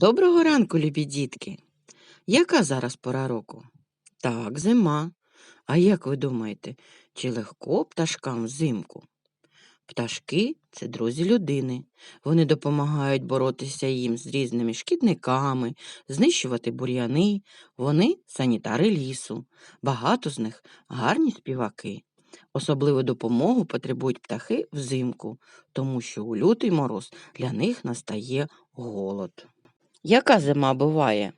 Доброго ранку, любі дітки. Яка зараз пора року? Так, зима. А як ви думаєте, чи легко пташкам взимку? Пташки це друзі людини. Вони допомагають боротися їм з різними шкідниками, знищувати бур'яни. Вони санітари лісу. Багато з них гарні співаки. Особливу допомогу потребують птахи взимку, тому що у лютий мороз для них настає голод. Яка зима буває?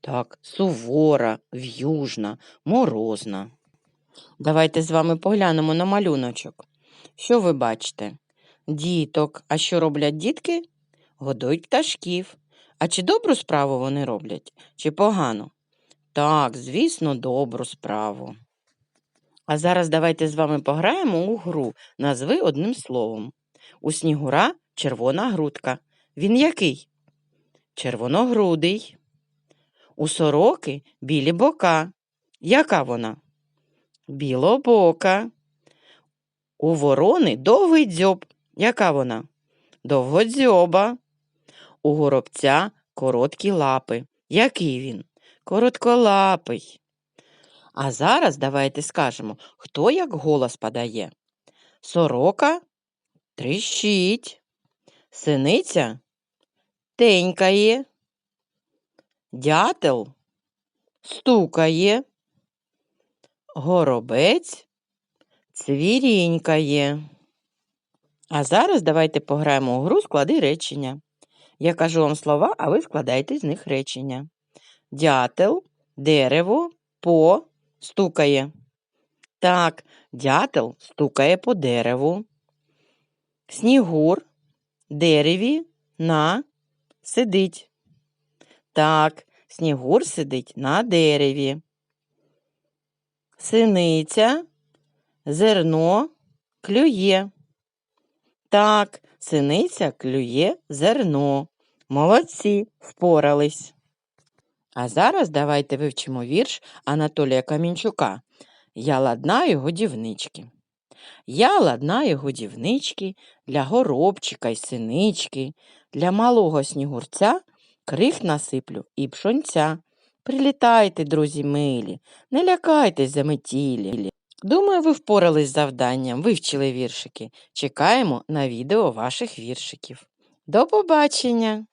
Так, сувора, в'южна, морозна. Давайте з вами поглянемо на малюночок. Що ви бачите? Діток. А що роблять дітки? Годують пташків. А чи добру справу вони роблять, чи погану? Так, звісно, добру справу. А зараз давайте з вами пограємо у гру. Назви одним словом. У снігура червона грудка. Він який? Червоногрудий. У сороки білі бока. Яка вона? Білобока. У ворони довгий дзьоб. Яка вона? Довгодзьоба. У горобця короткі лапи. Який він? Коротколапий. А зараз давайте скажемо, хто як голос подає. Сорока тріщить. Синиця тенькає. Дятел стукає. Горобець цвірінькає. А зараз давайте пограємо у гру склади речення. Я кажу вам слова, а ви складайте з них речення. Дятел, дерево, по стукає. Так, дятел стукає по дереву. Снігур дереві на сидить. Так, снігур сидить на дереві. Синиця зерно клює. Так, синиця клює зерно. Молодці, впорались. А зараз давайте вивчимо вірш Анатолія Камінчука. Я ладнаю годівнички. Я ладнаю годівнички для горобчика й синички, для малого снігурця крих насиплю і пшонця. Прилітайте, друзі милі, не лякайтесь заметілі. Думаю, ви впорались з завданням, вивчили віршики. Чекаємо на відео ваших віршиків. До побачення!